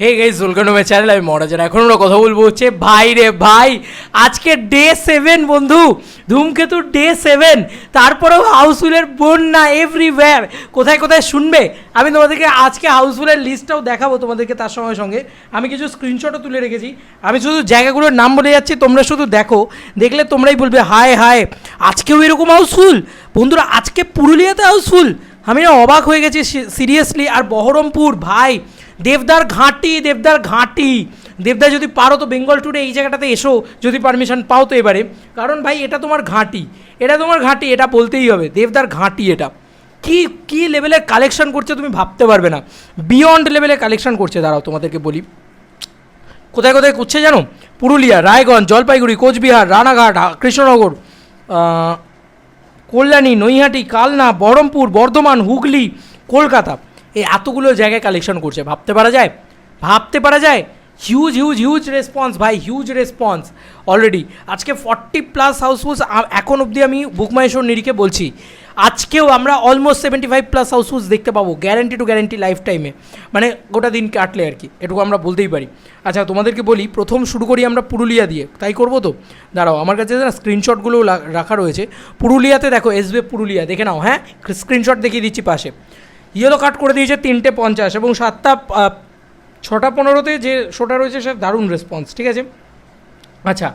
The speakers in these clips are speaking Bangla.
হে গাইজ ওয়েলকাম চ্যানেল আমি মহারাজার এখন আমরা কথা বলব হচ্ছে, ভাই রে ভাই, আজকে ডে সেভেন বন্ধু। ধূমকেতু ডে সেভেন তারপরেও হাউসফুলের বন্যা এভরিওয়্যার কোথায় কোথায় শুনবে? আমি তোমাদেরকে আজকে হাউসফুলের লিস্টটাও দেখাবো তোমাদেরকে তার সঙ্গে সঙ্গে। আমি কিছু স্ক্রিনশটও তুলে রেখেছি। আমি শুধু জায়গাগুলোর নাম বলে যাচ্ছি, তোমরা শুধু দেখো। দেখলে তোমরাই বলবে, হায় হায়, আজকেও এরকম হাউসফুল? বন্ধুরা, আজকে পুরুলিয়াতে হাউসফুল। আমি না অবাক হয়ে গেছি সিরিয়াসলি আর বহরমপুর, ভাই দেবদার ঘাঁটি দেবদার ঘাঁটি। দেবদা, যদি পারো তো বেঙ্গল ট্যুরে এই জায়গাটাতে এসো, যদি পারমিশন পাও তো এবারে। কারণ ভাই, এটা তোমার ঘাঁটি। এটা তোমার ঘাঁটি, এটা বলতেই হবে, দেবদার ঘাঁটি এটা। কি কি লেভেলের কালেকশন করছে তুমি ভাবতে পারবে না। বিয়ন্ড লেভেলে কালেকশন করছে, দাঁড়াও তোমাদেরকে বলি। কোথায় কোথায় করছে জানো? পুরুলিয়া, রায়গঞ্জ, জলপাইগুড়ি, কোচবিহার, রানাঘাট কৃষ্ণনগর কল্যাণী, নৈহাটি, কালনা, বহরমপুর, বর্ধমান, হুগলি, কলকাতা। এই এতগুলো জায়গায় কালেকশন করছে। ভাবতে পারা যায়? ভাবতে পারা যায়? হিউজ হিউজ হিউজ রেসপন্স ভাই হিউজ রেসপন্স অলরেডি আজকে ফর্টি প্লাস হাউসফুলস এখন অবধি আমি বুকমাইশোর নিরিখে বলছি, আজকেও আমরা almost seventy five plus housefuls দেখতে পাবো গ্যারেন্টি টু গ্যারেন্টি লাইফ টাইমে মানে গোটা দিন কাটলে আর কি, এটুকু আমরা বলতেই পারি। আচ্ছা তোমাদেরকে বলি, প্রথম শুরু করি আমরা পুরুলিয়া দিয়ে। তাই করব তো? দাঁড়াও, আমার কাছে না স্ক্রিনশটগুলো রাখা রয়েছে। পুরুলিয়াতে দেখো এসবে পুরুলিয়া, দেখে নাও হ্যাঁ? স্ক্রিনশট দেখিয়ে দিচ্ছি পাশে। ইয়েলো কাট করে দিয়েছে তিনটে পঞ্চাশ এবং সাতটা ছটা পনেরোতে যে শোটা রয়েছে সে দারুণ রেসপন্স ঠিক আছে? আচ্ছা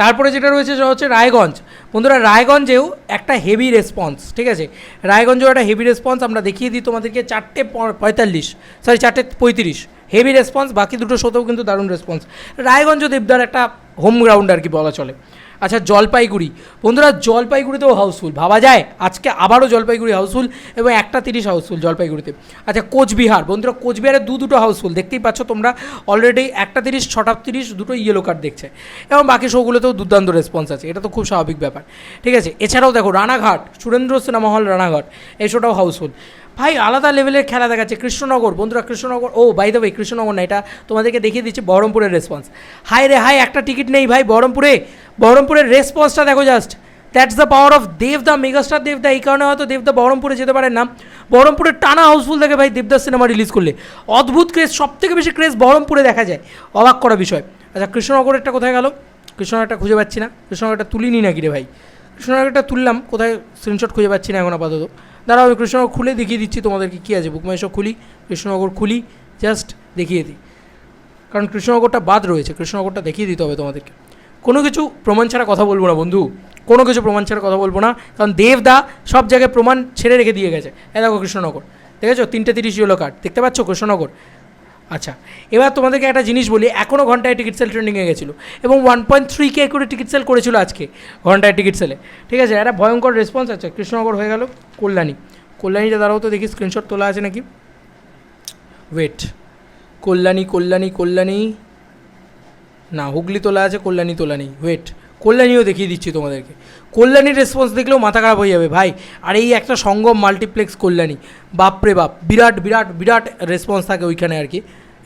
তারপরে যেটা রয়েছে সেটা হচ্ছে রায়গঞ্জ। বন্ধুরা, রায়গঞ্জেও একটা হেভি রেসপন্স ঠিক আছে? রায়গঞ্জেও একটা হেভি রেসপন্স আমরা দেখিয়ে দিই তোমাদেরকে চারটে পঁয়তাল্লিশ সরি চারটে পঁয়ত্রিশ। হেভি রেসপন্স বাকি দুটো শোতেও কিন্তু দারুণ রেসপন্স রায়গঞ্জ দেবদার একটা হোম গ্রাউন্ড আর কি বলা চলে। আচ্ছা জলপাইগুড়ি। বন্ধুরা, জলপাইগুড়িতেও হাউসফুল ভাবা যায়, আজকে আবারও জলপাইগুড়ি হাউসফুল এবং একটা তিরিশ হাউসফুল জলপাইগুড়িতে। আচ্ছা কোচবিহার। বন্ধুরা, কোচবিহারে দু দুটো হাউসফুল দেখতেই পাচ্ছ তোমরা অলরেডি একটা তিরিশ, ছটা তিরিশ দুটো ইয়েলো কার্ড দেখছে। এবং বাকি শোগুলোতেও দুর্দান্ত রেসপন্স আছে। এটা তো খুব স্বাভাবিক ব্যাপার। ঠিক আছে, এছাড়াও দেখো, রানাঘাট, সুরেন্দ্র সিনেমা হল, রানাঘাট। এই শোটাও হাউসফুল ভাই, আলাদা লেভেলের খেলা দেখাচ্ছে, কৃষ্ণনগর। বন্ধুরা, Krishnanagar, oh by the way Krishnanagar না, এটা তোমাদেরকে দেখিয়ে দিচ্ছি, বহরমপুরের রেসপন্স হাই রে হাই একটা টিকিট নেই ভাই, বহরমপুরে। বহরমপুরের রেসপন্সটা দেখো just that's the power of দেবদা মেগাস্টার দেবদা এই কারণে হয়তো দেবদা বহরমপুরে যেতে পারেন না। বহরমপুরের টানা হাউসফুল দেখে ভাই দেবদাস সিনেমা রিলিজ করলে। অদ্ভুত ক্রেজ সব থেকে বেশি ক্রেজ বহরমপুরে দেখা যায়। অবাক করা বিষয়। আচ্ছা কৃষ্ণনগরেরটা কোথায় গেল? কৃষ্ণনগরটা খুঁজে পাচ্ছি না। কৃষ্ণনগরটা তুলিনি নাকি রে ভাই? কৃষ্ণনগরটা তুললাম, কোথায় স্ক্রিনশট খুঁজে পাচ্ছি না এখন আপাতত। দাঁড়াও, আমি কৃষ্ণনগর খুলে দেখিয়ে দিচ্ছি তোমাদেরকে কী আছে। বুকমাই সব খুলি, কৃষ্ণনগর খুলি জাস্ট দেখিয়ে দিই। কারণ কৃষ্ণনগরটা বাদ রয়েছে, কৃষ্ণনগরটা দেখিয়ে দিতে হবে তোমাদেরকে। কোনো কিছু প্রমাণ ছাড়া কথা বলব না বন্ধু। কোনো কিছু প্রমাণ ছাড়া কথা বলব না। কারণ দেবদা সব জায়গায় প্রমাণ ছেড়ে রেখে দিয়ে গেছে। এ দেখো কৃষ্ণনগর। দেখেছ? তিনটে তিরিশ ইয়েলো কার্ড দেখতে পাচ্ছ কৃষ্ণনগর? আচ্ছা এবার তোমাদেরকে একটা জিনিস বলি এখনও ঘন্টায় টিকিট সেল ট্রেন্ডিংয়ে গেছিল, এবং ওয়ান পয়েন্ট থ্রি কে করে টিকিট সেল করেছিল আজকে, ঘন্টায় টিকিট সেলে ঠিক আছে? একটা ভয়ঙ্কর রেসপন্স আছে, কৃষ্ণনগর হয়ে গেল, কল্যাণী কল্যাণীটা দাঁড়াও তো দেখি স্ক্রিনশট তোলা আছে নাকি? ওয়েট কল্যাণী কল্যাণী কল্যাণী, না, হুগলি তোলা আছে, কল্যাণী তোলা নেই ওয়েট কল্যাণীও দেখিয়ে দিচ্ছি তোমাদেরকে। কল্যাণীর রেসপন্স দেখলেও মাথা খারাপ হয়ে যাবে, ভাই। আর এই একটা সঙ্গম মাল্টিপ্লেক্স কল্যাণী বাপরে বাপ, বিরাট বিরাট বিরাট রেসপন্স থাকে ওইখানে আর কি।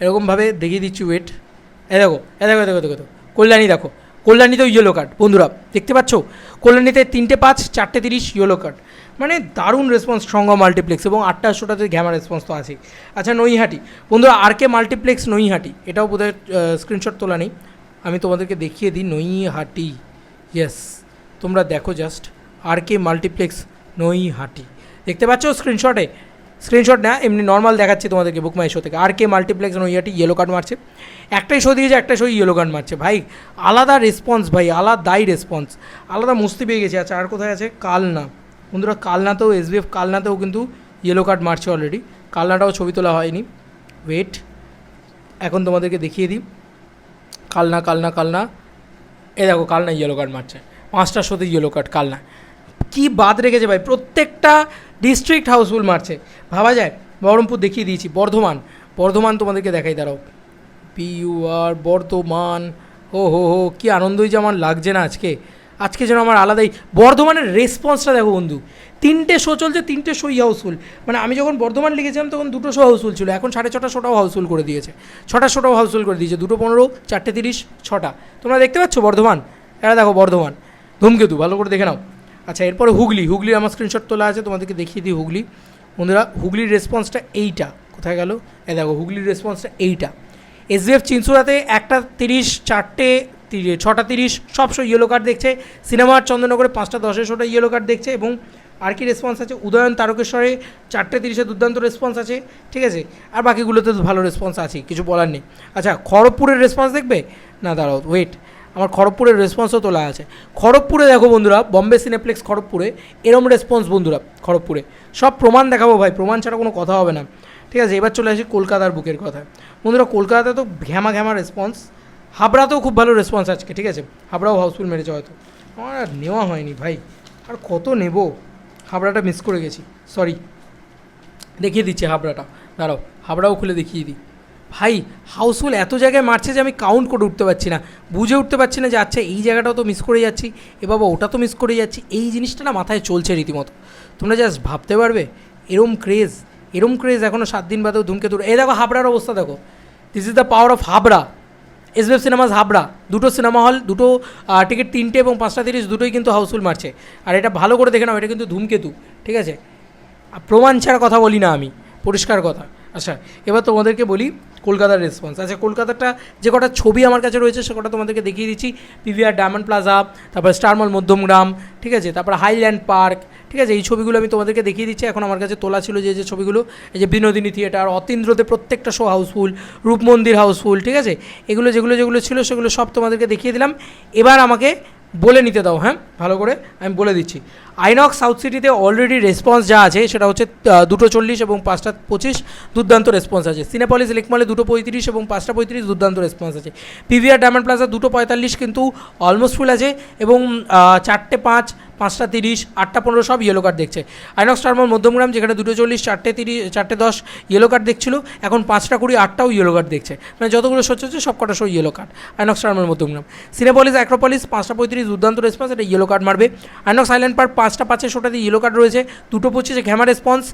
এরকমভাবে দেখিয়ে দিচ্ছি ওয়েট এ দেখো এ দেখো দেখো দেখো দেখো। কল্যাণী দেখো কল্যাণীতেও ইয়েলো কার্ড বন্ধুরা, দেখতে পাচ্ছ? কল্যাণীতে তিনটে পাঁচ, চারটে তিরিশ ইয়েলো কার্ড মানে দারুণ রেসপন্স সঙ্গ মাল্টিপ্লেক্স এবং আটটা শোটাতে ঘ্যামা রেসপন্স তো আছেই। আচ্ছা নৈহাটি, বন্ধুরা, আর কে মাল্টিপ্লেক্স নৈহাটি? এটাও বোধহয় স্ক্রিনশট তোলা নেই। আমি তোমাদেরকে দেখিয়ে দিই, নৈহাটি। ইয়েস তোমরা দেখো just R K multiplex Naihati দেখতে পাচ্ছ স্ক্রিনশটে স্ক্রিনশট না, এমনি নর্মাল দেখাচ্ছি তোমাদেরকে বুকমাই শো থেকে R K multiplex Naihati yellow card মারছে। একটাই শো দিয়েছে, একটা শো ইয়েলো কার্ড মারছে। ভাই, আলাদা রেসপন্স ভাই আলাদাই রেসপন্স আলাদা মুস্তি পেয়ে গেছে। আচ্ছা আর কোথায় আছে? কালনা। বন্ধুরা, কালনাতেও এসবিএফ কালনাতেও কিন্তু ইয়েলো কার্ড মারছে অলরেডি কালনাটাও ছবি তোলা হয়নি। ওয়েট এখন তোমাদেরকে দেখিয়ে দিই। কালনা কালনা কালনা। এ দেখো কালনা ইয়েলো কার্ড মারছে। পাঁচটার শোতে ইয়েলো কার্ড কালনা কি বাদ রেখেছে ভাই? প্রত্যেকটা ডিস্ট্রিক্ট হাউসফুল মারছে। ভাবা যায়? বহরমপুর দেখিয়ে দিয়েছি। বর্ধমান। বর্ধমান তোমাদেরকে দেখাই, দাঁড়াও। P U R Bardhaman. ও হো হো, কী আনন্দই যে আমার লাগছে না আজকে। আজকে যেন আমার আলাদাই বর্ধমানের রেসপন্সটা দেখো বন্ধু। তিনটে শো চলছে, তিনটে শোই হাউসফুল মানে আমি যখন বর্ধমান লিখেছিলাম তখন দুটো শো হাউসফুল ছিল। এখন সাড়ে ছটা শোটাও হাউসফুল করে দিয়েছে। ছটা শোটাও হাউসফুল করে দিয়েছে। দুটো পনেরো, চারটে তিরিশ, ছটা। তোমরা দেখতে পাচ্ছ বর্ধমান? এরা দেখো বর্ধমান। ধূমকেতু, ভালো করে দেখে নাও। আচ্ছা এরপরে হুগলি। হুগলির আমার স্ক্রিনশট তোলা আছে, তোমাদেরকে দেখিয়ে দিই হুগলি। বন্ধুরা, হুগলির রেসপন্সটা এইটা। কোথায় গেল? এ দেখো, হুগলির রেসপন্সটা এইটা। এসবিএফ চিনসুরাতে একটা তিরিশ, চারটে ছটা তিরিশ সবসময় ইয়েলো কার্ড দেখছে। সিনেমার চন্দ্রনগরে পাঁচটা দশে শোটা ইয়েলো কার্ড দেখছে এবং আর কি রেসপন্স আছে? উদয়ন তারকেশ্বরে চারটে তিরিশে দুর্দান্ত রেসপন্স আছে, ঠিক আছে? আর বাকিগুলোতে তো ভালো রেসপন্স আছে, কিছু বলার নেই। আচ্ছা খড়গপুরের রেসপন্স দেখবে? না, দাঁড়াও ওয়েট আমার খড়গপুরের রেসপন্সও তোলা আছে। খড়গপুরে দেখো বন্ধুরা, বম্বে সিনেপ্লেক্স খড়গপুরে, এরম রেসপন্স বন্ধুরা, খড়গপুরে। সব প্রমাণ দেখাবো ভাই, প্রমাণ ছাড়া কোনো কথা হবে না। ঠিক আছে, এবার চলে আসি কলকাতার বুকের কথা। বন্ধুরা, কলকাতাতে তো ঘ্যামা ঘ্যামা রেসপন্স হাবড়াতেও খুব ভালো রেসপন্স আজকে, ঠিক আছে? হাবড়াও হাউসফুল মেরেছে হয়তো। আমার আর নেওয়া হয়নি ভাই। আর কত নেব? হাবড়াটা মিস করে গেছি। সরি দেখিয়ে দিচ্ছি হাবড়াটা। দাঁড়াও, হাবড়াও খুলে দেখিয়ে দিই। ভাই হাউসফুল এত জায়গায় মারছে যে আমি কাউন্ট করে উঠতে পারছি না। বুঝে উঠতে পারছি না যে আচ্ছা এই জায়গাটাও তো মিস করে যাচ্ছি। এ বাবা, ওটা তো মিস করে যাচ্ছি। এই জিনিসটা না মাথায় চলছে রীতিমতো। তোমরা জাস্ট ভাবতে পারবে? এরম ক্রেজ এরম ক্রেজ এখনও সাত দিন বাদেও ধুমকেতুর এই দেখো হাবড়ার অবস্থা দেখো। This is the power of Habra SBF cinemas Habra, দুটো সিনেমা হল দুটো টিকিট তিনটে এবং পাঁচটা তিরিশ দুটোই কিন্তু হাউসফুল মারছে। আর এটা ভালো করে দেখে নাও, এটা কিন্তু ধূমকেতু, ঠিক আছে? প্রমাণ ছাড়া কথা বলি না আমি, পরিষ্কার কথা। আচ্ছা এবার তোমাদেরকে বলি কলকাতার রেসপন্স আচ্ছা কলকাতাটা যে কটা ছবি আমার কাছে রয়েছে, সে কটা তোমাদেরকে দেখিয়ে দিচ্ছি। পিভিআর ডায়মন্ড প্লাজা তারপর স্টারমল মধ্যমগ্রাম, ঠিক আছে? তারপর হাইল্যান্ড পার্ক ঠিক আছে, এই ছবিগুলো আমি তোমাদেরকে দেখিয়ে দিচ্ছি। এখন আমার কাছে তোলা ছিল যে যে ছবিগুলো, এই যে বিনোদিনী থিয়েটার অতীন্দ্রতে প্রত্যেকটা শো হাউসফুল রূপমন্দির হাউসফুল ঠিক আছে? এগুলো যেগুলো যেগুলো ছিল, সেগুলো সব তোমাদেরকে দেখিয়ে দিলাম। এবার আমাকে বলে নিতে দাও হ্যাঁ? ভালো করে আমি বলে দিচ্ছি। আইনক্স সাউথ সিটিতে অলরেডি রেসপন্স যা আছে, সেটা হচ্ছে দুটো চল্লিশ এবং পাঁচটা পঁচিশ দুর্দান্ত রেসপন্স আছে। সিনেপলিস লেকমলে দুটো পঁয়ত্রিশ এবং পাঁচটা পঁয়ত্রিশ দুর্দান্ত রেসপন্স আছে। পিভিআর ডায়মন্ড প্লাজা দুটো পঁয়তাল্লিশ কিন্তু অলমোস্ট ফুল আছে এবং চারটে পাঁচ পাঁচটা তিরিশ, আটটা পনেরো সব ইয়েলো কার্ড দেখছে। আইনক্স টার্মল মধ্যমগ্রাম যেখানে দুটো চল্লিশ, চারটে তিরিশ, চারটে দশ ইয়েলো কার্ড দেখছিল, এখন পাঁচটা কুড়ি, আটটাও ইয়েলো কার্ড দেখছে। মানে যতগুলো শো হচ্ছে সব কটা শো ইয়েলো কার্ড আইনক্স টার্মল মধ্যমগ্রাম সিনেপলিস অ্যাক্রোপলিস পাঁচটা পঁয়ত্রিশ, দুর্দান্ত রেসপন্স এটা ইয়েলো কার্ড মারবে। আইনক্স আইল্যান্ড পার্ক পাঁচটা পাঁচের শোটাতে ইয়েলো কার্ড রয়েছে। দুটো পঁচিশে ঘ্যামা রেসপন্স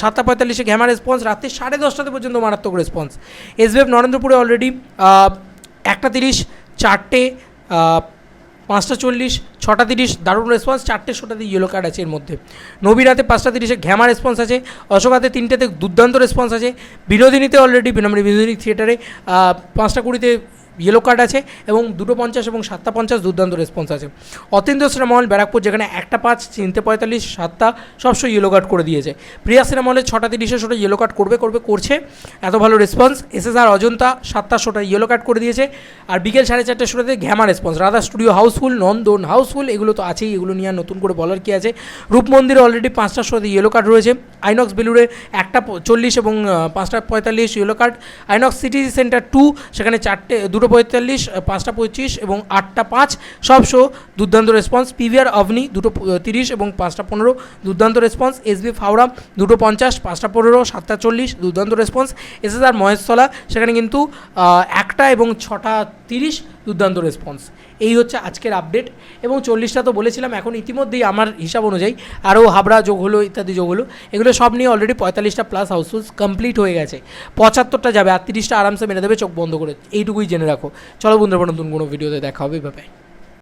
সাতটা পঁয়তাল্লিশে ঘ্যামা রেসপন্স রাত্রি সাড়ে দশটাতে পর্যন্ত মারাত্মক রেসপন্স এসবিএফ নরেন্দ্রপুরে অলরেডি একটা তিরিশ, চারটে পাঁচটা চল্লিশ ছটা তিরিশ, দারুণ রেসপন্স চারটে শোটাতে ইয়েলো কার্ড আছে এর মধ্যে। নবীরাতে পাঁচটা তিরিশে ঘ্যামা রেসপন্স আছে অশোকাতে তিনটেতে দুর্দান্ত রেসপন্স আছে, বিনোদিনীতে অলরেডি মানে বিনোদিনী থিয়েটারে পাঁচটা কুড়িতে ইয়েলো কার্ড আছে এবং দুটো পঞ্চাশ এবং সাতটা পঞ্চাশ দুর্দান্ত রেসপন্স আছে। অতীন্দ্র সিনেমহল ব্যারাকপুর, যেখানে একটা পাঁচ, তিনটে পঁয়তাল্লিশ, সাতটা সবসময় ইয়েলো কার্ড করে দিয়েছে। প্রিয়া সিনেমহলে ছটা তিরিশে শোটা ইয়েলো কার্ড করবে করবে, করছে। এত ভালো রেসপন্স এসএসআর অজন্তা, সাতটা শোটা ইয়েলো কার্ড করে দিয়েছে। আর বিকেল সাড়ে চারটে শোটাতে ঘ্যামা response Radha studio housefull Nandan housefull এগুলো তো আছেই, এগুলো নিয়ে আর নতুন করে বলার কি আছে? রূপমন্দিরে অলরেডি পাঁচটা শোতে ইয়েলো কার্ড রয়েছে। আইনক্স বেলুড়ে একটা চল্লিশ এবং পাঁচটা পঁয়তাল্লিশ yellow card INOX City Centre two সেখানে চারটে, দুটো পঁয়তাল্লিশ পাঁচটা পঁচিশ এবং আটটা পাঁচ, সব শো দুর্দান্ত রেসপন্স পিভিআর অভনি দুটো তিরিশ এবং পাঁচটা পনেরো, দুর্দান্ত রেসপন্স এসবি ফাওড়া দুটো পঞ্চাশ, পাঁচটা পনেরো, সাতটা চল্লিশ, দুর্দান্ত রেসপন্স এসএসআর মহেশতলা, সেখানে কিন্তু একটা এবং ছটা তিরিশ দুর্দান্ত রেসপন্স এই হচ্ছে আজকের আপডেট এবং চল্লিশটা তো বলেছিলাম, এখন ইতিমধ্যেই আমার হিসাব অনুযায়ী আরও হাবড়া যোগ হলো, ইত্যাদি যোগ হলো। এগুলো সব নিয়ে অলরেডি পঁয়তাল্লিশটা প্লাস হাউসফুলস কমপ্লিট হয়ে গেছে। পঁচাত্তরটা যাবে আর তিরিশটা আরামসে মেনে দেবে, চোখ বন্ধ করে। এইটুকুই জেনে রাখো। চলো বন্ধুরা, নতুন কোনো ভিডিওতে দেখা হবে ভাবে